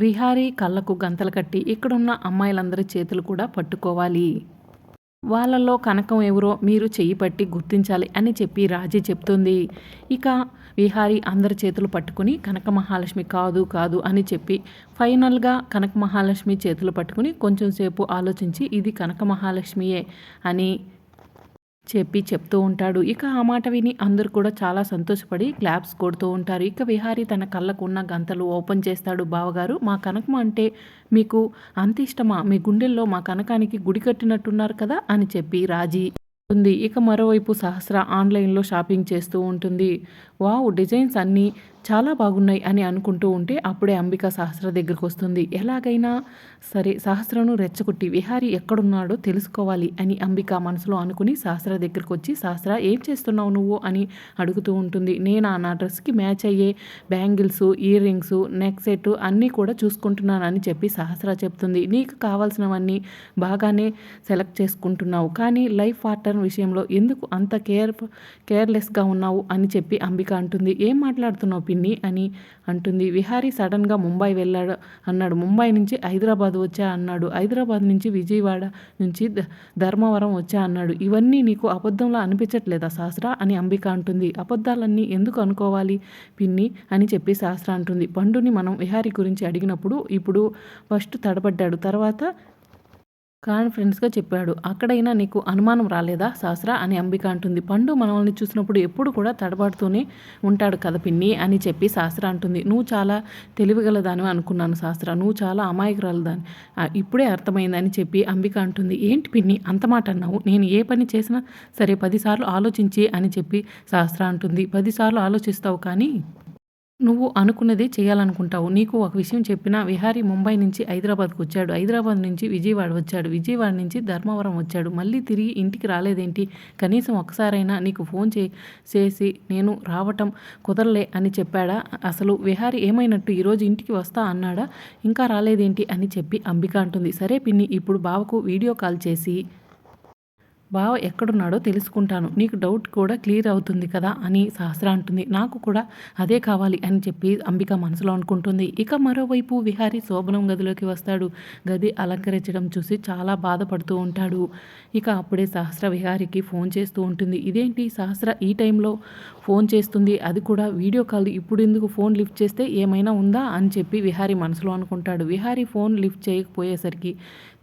విహారీ కళ్ళకు గంతలు కట్టి ఇక్కడున్న అమ్మాయిలందరి చేతులు కూడా పట్టుకోవాలి. వాళ్ళల్లో కనకం ఎవరో మీరు చెయ్యి పట్టి గుర్తించాలి అని చెప్పి రాజీ చెప్తుంది. ఇక విహారి అందరి చేతులు పట్టుకుని కనక మహాలక్ష్మి కాదు కాదు అని చెప్పి ఫైనల్గా కనక మహాలక్ష్మి చేతులు పట్టుకుని కొంచెం సేపు ఆలోచించి ఇది కనక మహాలక్ష్మియే అని చెప్పి చెప్తూ ఉంటాడు. ఇక ఆ మాట విని అందరు కూడా చాలా సంతోషపడి క్లాప్స్ కొడుతూ ఉంటారు. ఇక విహారీ తన కళ్ళకు ఉన్న గంతలు ఓపెన్ చేస్తాడు బావగారు. మా కనకం అంటే మీకు అంత ఇష్టమా? మీ గుండెల్లో మా కనకానికి గుడి కట్టినట్టున్నారు కదా? అని చెప్పి రాజీ ఉంది ఇక మరోవైపు సహస్ర ఆన్లైన్లో షాపింగ్ చేస్తూ ఉంటుంది. వావ్! డిజైన్స్ అన్నీ చాలా బాగున్నాయి అని అనుకుంటూ ఉంటే అప్పుడే అంబిక సహస్ర దగ్గరకు వస్తుంది. ఎలాగైనా సరే సహస్రను రెచ్చగొట్టి విహారీ ఎక్కడున్నాడో తెలుసుకోవాలి అని అంబిక మనసులో అనుకుని సహస్ర దగ్గరికి వచ్చి సహస్ర ఏం చేస్తున్నావు నువ్వు అని అడుగుతూ ఉంటుంది. నేను నా డ్రెస్కి మ్యాచ్ అయ్యే bangles earrings neck set అన్నీ కూడా చూసుకుంటున్నానని చెప్పి సహస్ర చెప్తుంది. నీకు కావాల్సినవన్నీ బాగానే సెలెక్ట్ చేసుకుంటున్నావు. కానీ లైఫ్ పార్ట్నర్ విషయంలో ఎందుకు అంత కేర్ కేర్లెస్గా ఉన్నావు అని చెప్పి అంబిక అంటుంది. ఏం మాట్లాడుతున్నావు పిన్ని అని అంటుంది. విహారీ సడన్గా ముంబై వెళ్ళాడు అన్నాడు. ముంబై నుంచి హైదరాబాద్ వచ్చా అన్నాడు. హైదరాబాద్ నుంచి విజయవాడ నుంచి ధర్మవరం వచ్చా అన్నాడు. ఇవన్నీ నీకు అబద్ధంలో అనిపించట్లేదా శాస్త్ర? అని అంబిక అంటుంది. అబద్ధాలన్నీ ఎందుకు అనుకోవాలి పిన్ని? అని చెప్పి శాస్త్ర అంటుంది. పండుని మనం విహారీ గురించి అడిగినప్పుడు ఇప్పుడు ఫస్ట్ తడబడ్డాడు. తర్వాత కాన్ఫిడెన్స్గా చెప్పాడు. అక్కడైనా నీకు అనుమానం రాలేదా శాస్త్ర? అని అంబిక అంటుంది. పండు మనల్ని చూసినప్పుడు ఎప్పుడు కూడా తడబడుతూనే ఉంటాడు కదా పిన్ని? అని చెప్పి శాస్త్ర అంటుంది. నువ్వు చాలా తెలివిగలదాని అనుకున్నాను శాస్త్ర. నువ్వు చాలా అమాయకురాలదాని. ఇప్పుడే అర్థమైందని చెప్పి అంబిక అంటుంది. ఏంటి పిన్ని? అంత మాట అన్నావు. నేను ఏ పని చేసినా సరే పదిసార్లు ఆలోచించి అని చెప్పి శాస్త్ర అంటుంది. పదిసార్లు ఆలోచిస్తావు కానీ నువ్వు అనుకున్నదే చేయాలనుకుంటావు. నీకు ఒక విషయం చెప్పినా విహారీ ముంబై నుంచి హైదరాబాద్కు వచ్చాడు. హైదరాబాద్ నుంచి విజయవాడ వచ్చాడు. విజయవాడ నుంచి ధర్మవరం వచ్చాడు. మళ్ళీ తిరిగి ఇంటికి రాలేదేంటి? కనీసం ఒకసారైనా నీకు ఫోన్ చే చేసి నేను రావటం కుదరలే అని చెప్పాడా? అసలు విహారీ ఏమైనట్టు ఈరోజు ఇంటికి వస్తా అన్నాడా? ఇంకా రాలేదేంటి అని చెప్పి అంబిక అంటుంది. సరే పిన్ని ఇప్పుడు బావకు వీడియో కాల్ చేసి బావ ఎక్కడున్నాడో తెలుసుకుంటాను. నీకు డౌట్ కూడా క్లియర్ అవుతుంది కదా అని సహస్ర అంటుంది. నాకు కూడా అదే కావాలి అని చెప్పి అంబిక మనసులో అనుకుంటుంది. ఇక మరోవైపు విహారీ శోభనం గదిలోకి వస్తాడు. గది అలంకరించడం చూసి చాలా బాధపడుతూ ఉంటాడు. ఇక అప్పుడే సహస్ర విహారికి ఫోన్ చేస్తూ ఉంటుంది. ఇదేంటి సహస్ర ఈ టైంలో ఫోన్ చేస్తుంది? అది కూడా వీడియో కాల్. ఇప్పుడు ఎందుకు ఫోన్ లిఫ్ట్ చేస్తే ఏమైనా ఉందా అని చెప్పి విహారీ మనసులో అనుకుంటాడు. విహారీ ఫోన్ లిఫ్ట్ చేయకపోయేసరికి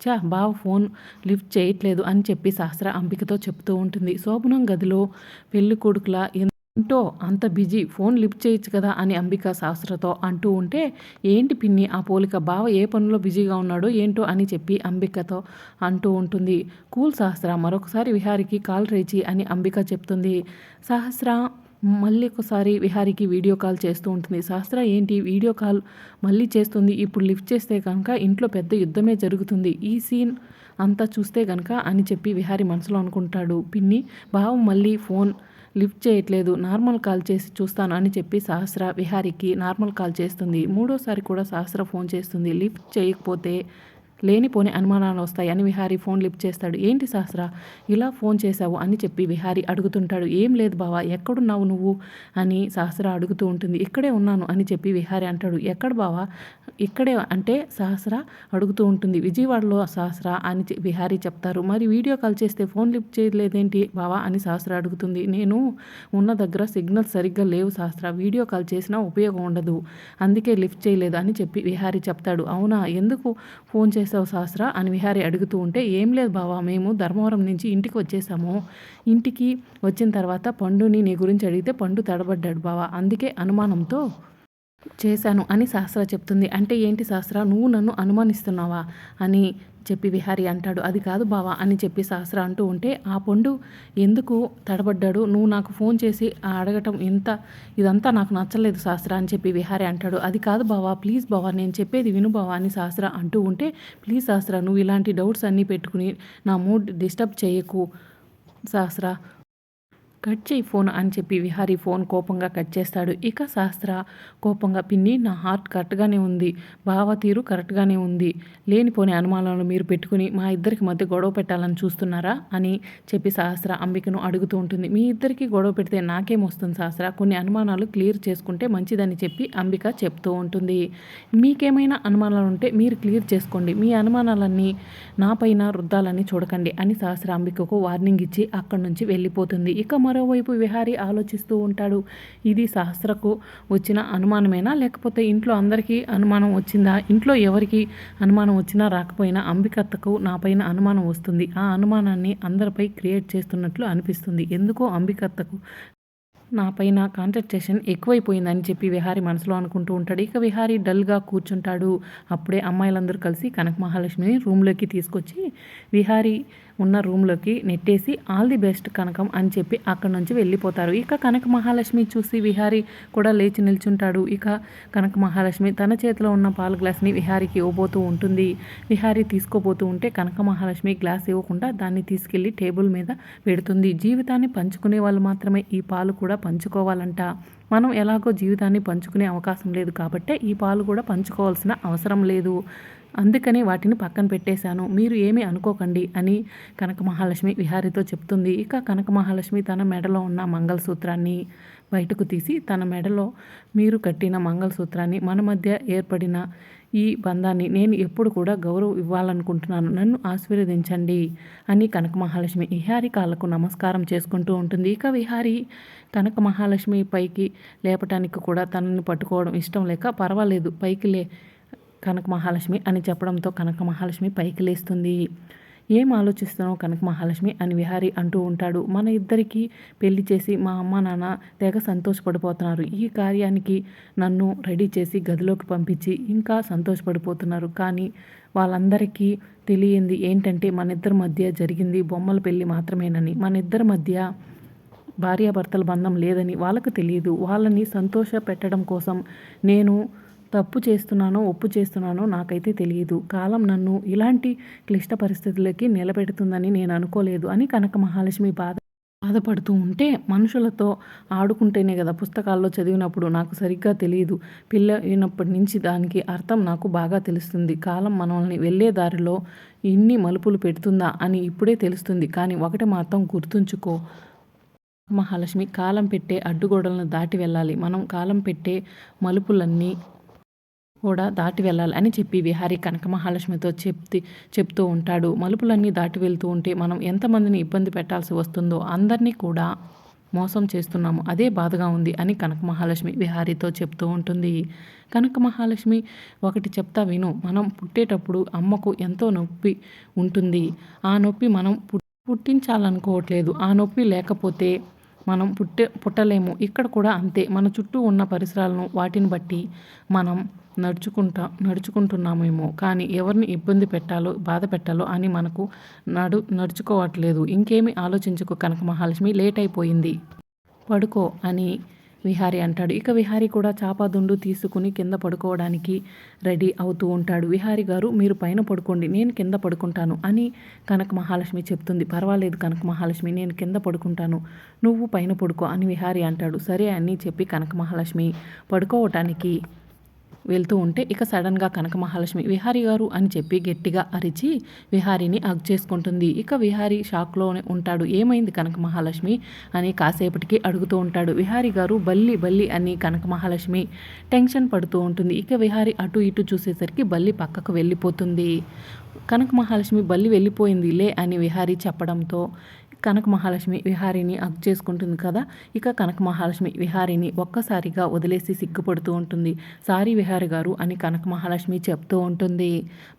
చా బావ ఫోన్ లిఫ్ట్ చేయట్లేదు అని చెప్పి సహస్ర అంబికతో చెప్తూ ఉంటుంది. శోభనం గదిలో పెళ్ళి కొడుకులా ఏంటో అంత బిజీ ఫోన్ లిఫ్ట్ చేయొచ్చు కదా అని అంబిక శాస్త్రతో అంటూ ఉంటే ఏంటి పిన్ని ఆ పోలిక బావ ఏ పనిలో బిజీగా ఉన్నాడో ఏంటో అని చెప్పి అంబికతో అంటూ ఉంటుంది. కూల్ సహస్ర మరొకసారి విహారికి కాల్ రేచి అని అంబిక చెప్తుంది. సహస్ర మళ్ళీ ఒకసారి విహారికి వీడియో కాల్ చేస్తూ ఉంటుంది. శాస్త్ర ఏంటి వీడియో కాల్ మళ్ళీ చేస్తుంది? ఇప్పుడు లిఫ్ట్ చేస్తే కనుక ఇంట్లో పెద్ద యుద్ధమే జరుగుతుంది. ఈ సీన్ అంతా చూస్తే కనుక అని చెప్పి విహారి మనసులో అనుకుంటాడు. పిన్ని బావం మళ్ళీ ఫోన్ లిఫ్ట్ చేయట్లేదు. నార్మల్ కాల్ చేసి చూస్తాను అని చెప్పి సహస్ర విహారికి నార్మల్ కాల్ చేస్తుంది. మూడోసారి కూడా సహస్ర ఫోన్ చేస్తుంది. లిఫ్ట్ చేయకపోతే లేనిపోని అనుమానాలు వస్తాయి అని విహారీ ఫోన్ లిఫ్ట్ చేస్తాడు. ఏంటి సహస్ర? ఇలా ఫోన్ చేశావు అని చెప్పి విహారీ అడుగుతుంటాడు. ఏం లేదు బావా ఎక్కడున్నావు నువ్వు అని సహస్ర అడుగుతూ ఉంటుంది. ఇక్కడే ఉన్నాను అని చెప్పి విహారీ అంటాడు. ఎక్కడ బావా? ఇక్కడే అంటే సహస్ర అడుగుతూ ఉంటుంది. విజయవాడలో సహస్ర అని విహారీ చెప్తారు. మరి వీడియో కాల్ చేస్తే ఫోన్ లిఫ్ట్ చేయలేదేంటి బావా అని సహస్ర అడుగుతుంది. నేను ఉన్న దగ్గర సిగ్నల్ సరిగ్గా లేవు సహస్ర. వీడియో కాల్ చేసినా ఉపయోగం ఉండదు. అందుకే లిఫ్ట్ చేయలేదు అని చెప్పి విహారీ చెప్తాడు. అవునా? ఎందుకు ఫోన్ చేసి చేసావు శాస్త్ర అని విహారి అడుగుతూ ఉంటే ఏం లేదు బావా మేము ధర్మవరం నుంచి ఇంటికి వచ్చేసాము. ఇంటికి వచ్చిన తర్వాత పండుని నీ గురించి అడిగితే పండు తడబడ్డాడు బావా. అందుకే అనుమానంతో చేశాను అని శాస్త్ర చెప్తుంది. అంటే ఏంటి శాస్త్ర? నువ్వు నన్ను అనుమానిస్తున్నావా అని చెప్పి విహారి అంటాడు. అది కాదు బావా అని చెప్పి శాస్త్ర అంటూ ఉంటే ఆ పండు ఎందుకు తడబడ్డాడు? నువ్వు నాకు ఫోన్ చేసి అడగటం ఎంత? ఇదంతా నాకు నచ్చలేదు శాస్త్ర అని చెప్పి విహారి అంటాడు. అది కాదు బావా ప్లీజ్ బావా నేను చెప్పేది విను బావా అని శాస్త్ర అంటూ ఉంటే ప్లీజ్ శాస్త్ర నువ్వు ఇలాంటి డౌట్స్ అన్నీ పెట్టుకుని నా మూడ్ డిస్టర్బ్ చేయకు శాస్త్ర. కట్ చేయి ఫోన్ అని చెప్పి విహారీ ఫోన్ కోపంగా కట్ చేస్తాడు. ఇక శాస్త్ర కోపంగా పిన్ని నా హార్ట్ కరెక్ట్గానే ఉంది. భావ తీరు కరెక్ట్గానే ఉంది. లేనిపోని అనుమానాలు మీరు పెట్టుకుని మా ఇద్దరికి మధ్య గొడవ పెట్టాలని చూస్తున్నారా అని చెప్పి శాస్త్ర అంబికను అడుగుతూ ఉంటుంది. మీ ఇద్దరికి గొడవ పెడితే నాకేమొస్తుంది శాస్త్ర? కొన్ని అనుమానాలు క్లియర్ చేసుకుంటే మంచిదని చెప్పి అంబిక చెప్తూ ఉంటుంది. మీకేమైనా అనుమానాలు ఉంటే మీరు క్లియర్ చేసుకోండి. మీ అనుమానాలన్నీ నాపైన రుద్దాలని చూడకండి అని శాస్త్ర అంబికకు వార్నింగ్ ఇచ్చి అక్కడి నుంచి వెళ్ళిపోతుంది. ఇక మరోవైపు విహారీ ఆలోచిస్తూ ఉంటాడు. ఇది సహస్రకు వచ్చిన అనుమానమేనా? లేకపోతే ఇంట్లో అందరికీ అనుమానం వచ్చిందా? ఇంట్లో ఎవరికి అనుమానం వచ్చినా రాకపోయినా అంబికత్తకు నాపైన అనుమానం వస్తుంది. ఆ అనుమానాన్ని అందరిపై క్రియేట్ చేస్తున్నట్లు అనిపిస్తుంది. ఎందుకో అంబికత్తకు నా పైన కాన్సన్ట్రేషన్ ఎక్కువైపోయిందని చెప్పి విహారి మనసులో అనుకుంటూ ఉంటాడు. ఇక విహారి డల్గా కూర్చుంటాడు. అప్పుడే అమ్మాయిలందరూ కలిసి కనక మహాలక్ష్మిని రూమ్లోకి తీసుకొచ్చి విహారి ఉన్న రూమ్లోకి నెట్టేసి ఆల్ ది బెస్ట్ కనకం అని చెప్పి అక్కడి నుంచి వెళ్ళిపోతారు. ఇక కనక మహాలక్ష్మి చూసి విహారి కూడా లేచి నిల్చుంటాడు. ఇక కనక మహాలక్ష్మి తన చేతిలో ఉన్న పాల గ్లాస్ని విహారికి ఇవ్వబోతూ ఉంటుంది. విహారి తీసుకోబోతూ ఉంటే కనక మహాలక్ష్మి గ్లాస్ ఇవ్వకుండా దాన్ని తీసుకెళ్ళి టేబుల్ మీద పెడుతుంది. జీవితాన్ని పంచుకునే వాళ్ళు మాత్రమే ఈ పాలు కూడా పంచుకోవాలంట. మనం ఎలాగో జీవితాన్ని పంచుకునే అవకాశం లేదు కాబట్టే ఈ పాలు కూడా పంచుకోవాల్సిన అవసరం లేదు. అందుకని వాటిని పక్కన పెట్టేశాను. మీరు ఏమీ అనుకోకండి అని కనక మహాలక్ష్మి విహారితో చెప్తుంది. ఇక కనక మహాలక్ష్మి తన మెడలో ఉన్న మంగళసూత్రాన్ని బయటకు తీసి తన మెడలో మీరు కట్టిన మంగళసూత్రాన్ని మన మధ్య ఏర్పడిన ఈ బంధాన్ని నేను ఎప్పుడు కూడా గౌరవం ఇవ్వాలనుకుంటున్నాను. నన్ను ఆశీర్వదించండి అని కనక మహాలక్ష్మి విహారి కాళ్ళకు నమస్కారం చేసుకుంటూ ఉంటుంది. ఇక విహారి కనక మహాలక్ష్మి పైకి లేపటానికి కూడా తనని పట్టుకోవడం ఇష్టం లేక పర్వాలేదు. పైకి లే కనక మహాలక్ష్మి అని చెప్పడంతో కనక మహాలక్ష్మి పైకి లేస్తుంది. ఏం ఆలోచిస్తున్నావు కనక మహాలక్ష్మి అని విహారీ అంటూ ఉంటాడు. మన ఇద్దరికి పెళ్ళి చేసి మా అమ్మ నాన్న తెగ సంతోషపడిపోతున్నారు. ఈ కార్యానికి నన్ను రెడీ చేసి గదిలోకి పంపించి ఇంకా సంతోషపడిపోతున్నారు. కానీ వాళ్ళందరికీ తెలియంది ఏంటంటే మన ఇద్దరి మధ్య జరిగింది బొమ్మల పెళ్ళి మాత్రమేనని. మన ఇద్దరి మధ్య భార్యాభర్తల బంధం లేదని వాళ్ళకు తెలియదు. వాళ్ళని సంతోష పెట్టడం కోసం నేను తప్పు చేస్తున్నానో ఒప్పు చేస్తున్నానో నాకైతే తెలియదు. కాలం నన్ను ఇలాంటి క్లిష్ట పరిస్థితులకి నిలబెడుతుందని నేను అనుకోలేదు అని కనక మహాలక్ష్మి బాధ బాధపడుతూ ఉంటే మనుషులతో ఆడుకుంటేనే కదా పుస్తకాల్లో చదివినప్పుడు నాకు సరిగ్గా తెలియదు. పిల్ల అయినప్పటి నుంచి దానికి అర్థం నాకు బాగా తెలుస్తుంది. కాలం మనల్ని వెళ్ళే దారిలో ఇన్ని మలుపులు పెడుతుందా అని ఇప్పుడే తెలుస్తుంది. కానీ ఒకటి మాత్రం గుర్తుంచుకో మహాలక్ష్మి కాలం పెట్టే అడ్డుగోడలను దాటి వెళ్ళాలి. మనం కాలం పెట్టే మలుపులన్నీ కూడా దాటి వెళ్ళాలి అని చెప్పి విహారీ కనక మహాలక్ష్మితో చెప్తి చెప్తూ ఉంటాడు. మలుపులన్నీ దాటి వెళ్తూ ఉంటే మనం ఎంతమందిని ఇబ్బంది పెట్టాల్సి వస్తుందో అందరినీ కూడా మోసం చేస్తున్నాము. అదే బాధగా ఉంది అని కనక మహాలక్ష్మి విహారీతో చెప్తూ ఉంటుంది. కనక మహాలక్ష్మి ఒకటి చెప్తా విను. మనం పుట్టేటప్పుడు అమ్మకు ఎంతో నొప్పి ఉంటుంది. ఆ నొప్పి మనం పుట్టించాలనుకోవట్లేదు. ఆ నొప్పి లేకపోతే మనం పుట్టే పుట్టలేము. ఇక్కడ కూడా అంతే. మన చుట్టూ ఉన్న పరిసరాలను వాటిని బట్టి మనం నడుచుకుంటా నడుచుకుంటున్నామేమో. కానీ ఎవరిని ఇబ్బంది పెట్టాలో బాధ పెట్టాలో అని మనకు నడు నడుచుకోవట్లేదు. ఇంకేమి ఆలోచించుకో కనక మహాలక్ష్మి లేట్ అయిపోయింది. పడుకో అని విహారి అంటాడు. ఇక విహారి కూడా చాపాదుండు తీసుకుని కింద పడుకోవడానికి రెడీ అవుతూ ఉంటాడు. విహారి గారు మీరు పైన పడుకోండి నేను కింద పడుకుంటాను అని కనక మహాలక్ష్మి చెప్తుంది. పర్వాలేదు కనక మహాలక్ష్మి నేను కింద పడుకుంటాను. నువ్వు పైన పడుకో అని విహారి అంటాడు. సరే అని చెప్పి కనక మహాలక్ష్మి పడుకోవటానికి వెళ్తూ ఉంటే ఇక సడన్గా కనక మహాలక్ష్మి విహారి గారు అని చెప్పి గట్టిగా అరిచి విహారీని అగ్ చేసుకుంటుంది. ఇక విహారీ షాక్లోనే ఉంటాడు. ఏమైంది కనక మహాలక్ష్మి అని కాసేపటికి అడుగుతూ ఉంటాడు. విహారి గారు బల్లి బల్లి అని కనక మహాలక్ష్మి టెన్షన్ పడుతూ ఉంటుంది. ఇక విహారి అటు ఇటు చూసేసరికి బల్లి పక్కకు వెళ్ళిపోతుంది. కనక మహాలక్ష్మి బల్లి వెళ్ళిపోయింది లే అని విహారీ చెప్పడంతో కనక మహాలక్ష్మి విహారిని అగ్ చేసుకుంటుంది కదా ఇక కనక మహాలక్ష్మి విహారిని ఒక్కసారిగా వదిలేసి సిగ్గుపడుతూ ఉంటుంది. సారీ విహారి గారు అని కనక మహాలక్ష్మి చెప్తూ ఉంటుంది.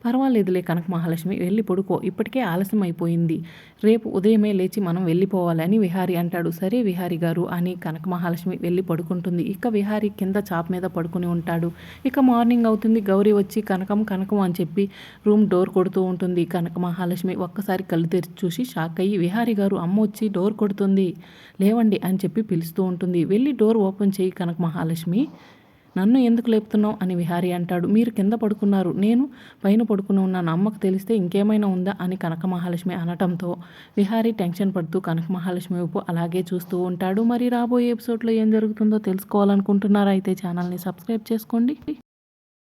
పర్వాలేదులే కనక మహాలక్ష్మి వెళ్ళి పడుకో ఇప్పటికే ఆలస్యం అయిపోయింది. రేపు ఉదయమే లేచి మనం వెళ్ళిపోవాలని విహారి అంటాడు. సరే విహారి గారు అని కనక మహాలక్ష్మి వెళ్ళి పడుకుంటుంది. ఇక విహారి కింద చాప్ మీద పడుకుని ఉంటాడు. ఇక మార్నింగ్ అవుతుంది. గౌరీ వచ్చి కనకం కనకం అని చెప్పి రూమ్ డోర్ కొడుతూ ఉంటుంది. కనక మహాలక్ష్మి ఒక్కసారి కళ్ళు తెరిచి చూసి షాక్ అయ్యి విహారి గారు అమ్మ వచ్చి డోర్ కొడుతుంది. లేవండి అని చెప్పి పిలుస్తూ ఉంటుంది. వెళ్ళి డోర్ ఓపెన్ చేయి కనక మహాలక్ష్మి. నన్ను ఎందుకు లేపుతున్నావు అని విహారీ అంటాడు. మీరు కింద పడుకున్నారు. నేను పైన పడుకుని ఉన్నాను. అమ్మకు తెలిస్తే ఇంకేమైనా ఉందా అని కనక మహాలక్ష్మి అనటంతో విహారీ టెన్షన్ పడుతూ కనక మహాలక్ష్మి వైపు అలాగే చూస్తూ ఉంటాడు. మరి రాబోయే ఎపిసోడ్లో ఏం జరుగుతుందో తెలుసుకోవాలనుకుంటున్నారా? అయితే ఛానల్ని సబ్స్క్రైబ్ చేసుకోండి.